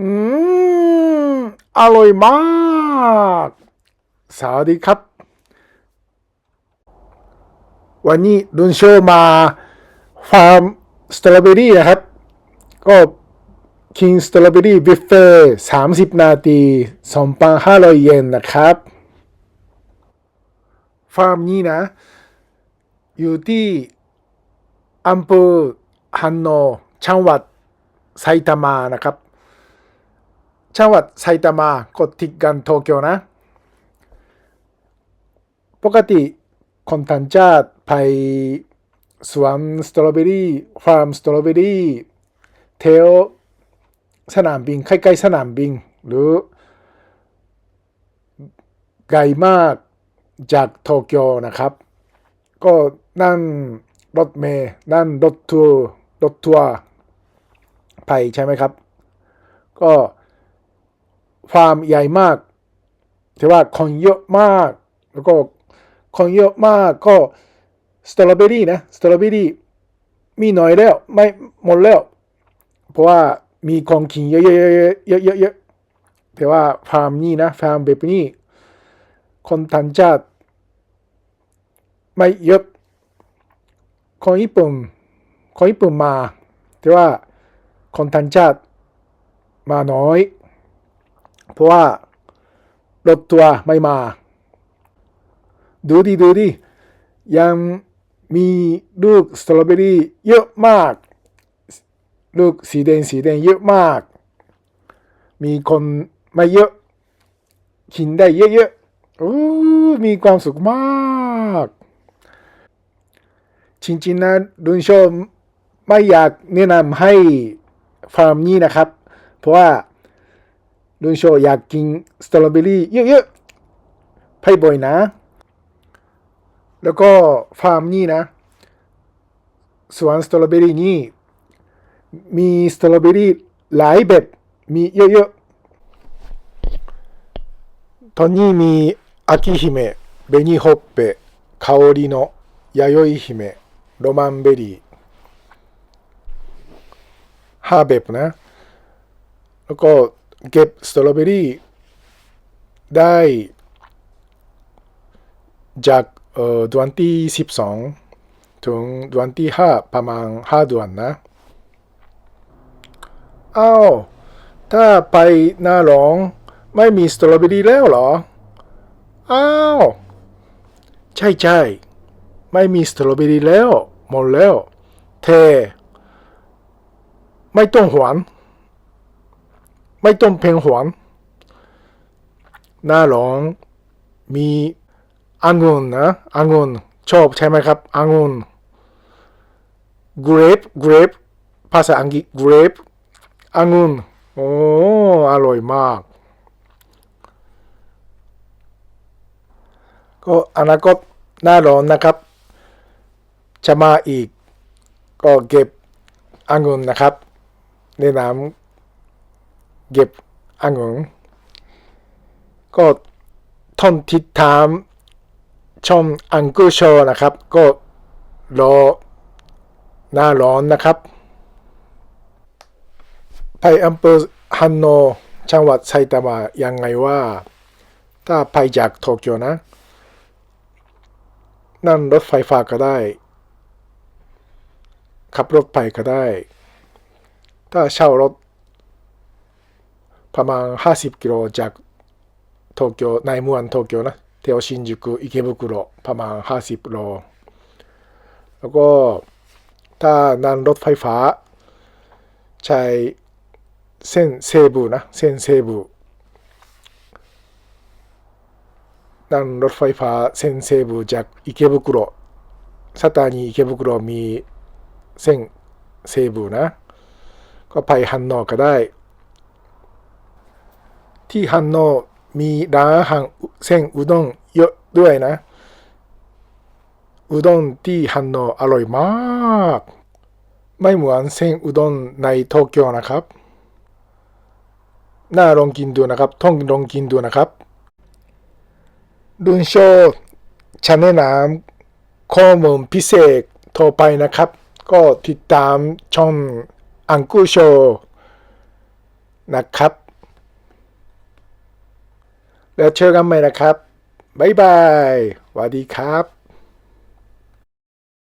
อืม อร่อยมาก สวัสดีครับ วันนี้ดุนโชมาฟาร์มสตรอเบอรี่นะครับ ก็คิงสตรอเบอรี่บิฟเฟ่สามสิบนาทีสองพันห้าร้อยเยนนะครับ ฟาร์มนี้นะ อยู่ที่อำเภอฮันโนจังหวัดไซตามะนะครับ จังหวัดไซตามะก็ติดกันโตเกียวนะ ปกติคนต่างชาติไปสวนสตรอเบอรี่ฟาร์มสตรอเบอรี่แถวสนามบินใกล้ๆสนามบินหรือไกลมากจากโตเกียวนะครับ ก็นั่งรถเมล์นั่งรถทัวร์รถทัวร์ไปใช่ไหมครับ ก็ ฟาร์มใหญ่มากถือว่าคนเยอะมาก แล้วก็คนเยอะมากก็สตรอเบอรี่นะสตรอเบอรี่มีน้อยแล้วไม่หมดแล้วเพราะว่ามีของกินเยอะๆเยอะๆเยอะๆเยอะๆแต่ว่าฟาร์มนี้นะฟาร์มแบบนี้คนต่างชาติไม่เยอะคนญี่ปุ่นคนญี่ปุ่นมา แต่ว่าคนต่างชาติมาน้อย เพราะว่ารถทัวไม่มา ดูดิดูดิยังมีลูกสตรอเบอรี่เยอะมาก ลูกสีแดงสีแดงเยอะมาก มีคนไม่เยอะกินได้เยอะๆโอ้มีความสุขมากจริงๆนะดุนโชมไม่อยากแนะนำให้ฟาร์มนี้นะครับ เพราะว่า ลุงโชอยากกินสตรอเบอรี่เยอะๆไปบ่อยนะ แล้วก็ฟาร์มนี่นะ สวนสตรอเบอรี่นี่ มีสตรอเบอรี่หลายแบบ มีเยอะๆ ตอนนี้มีอากิฮิเมะเบนิฮอปเปะคาโอริโนะยาโยอิฮิเมะโรมันเบรี่ห้าแบบนะ แล้วก็ เก็บสตรอเบอรี่ได้จากเอ่อดือนที่สิบสองถึงดือนที่ห้าประมาณห้าดือนนะอ้าวถ้าไปหน้าร้องไม่มีสตรอเบอรี่แล้วเหรอ อ้าว ใช่ใช่ไม่มีสตรอเบอรี่แล้วหมดแล้วเทไม่ต้องหวน ไม่ต้องเพลงหวานหน้าร้องมีองุ่นนะองุ่นชอบใช่ไหมครับองุ่น grape grape ภาษาอังกฤษ grape องุ่นโอ้อร่อยมาก ก็อนาคตหน้าร้อนนะครับ จะมาอีกก็เก็บองุ่นนะครับในน้ำ เก็บองุ่นก็ทนติดตามชมอังกูโชนะครับ ก็รอหน้าร้อนนะครับ ไปอำเภอฮันโนจังหวัดไซตามะยังไงว่า ถ้าไปจากโตเกียวนะ นั่งรถไฟฟ้าก็ได้ ขับรถไปก็ได้ ถ้าเช่ารถ ประมาณ 50 กิโลจากโตเกียวในเมืองโตเกียวนะแถวชินจูกุอิเคบุคุโรประมาณ 50 โล แล้วก็ถ้านั่งรถไฟฟ้า ใช้เส้นเซบุนะเส้นเซบุนั่งรถไฟฟ้าเส้นเซบุจากอิเคบุคุโรสถานีอิเคบุคุโรมีเส้นเซบุนะ ก็ไปฮันโนก็ได้ ที่ฮันโนมีร้านหารเส้นอุด้งเยอะด้วยนะ อุด้งที่ฮันโนอร่อยมาก ไม่เหมือนเส้นอุด้งในโตเกียวนะครับ น่าลองกินดูนะครับต้องลองกินดูนะครับดุนโชชาแนะนำข้อมูลพิเศษโทรไปนะครับ ก็ติดตามช่องอังกูโชนะครับ แล้วเจอกันใหม่นะครับ บ๊ายบายสวัสดีครับ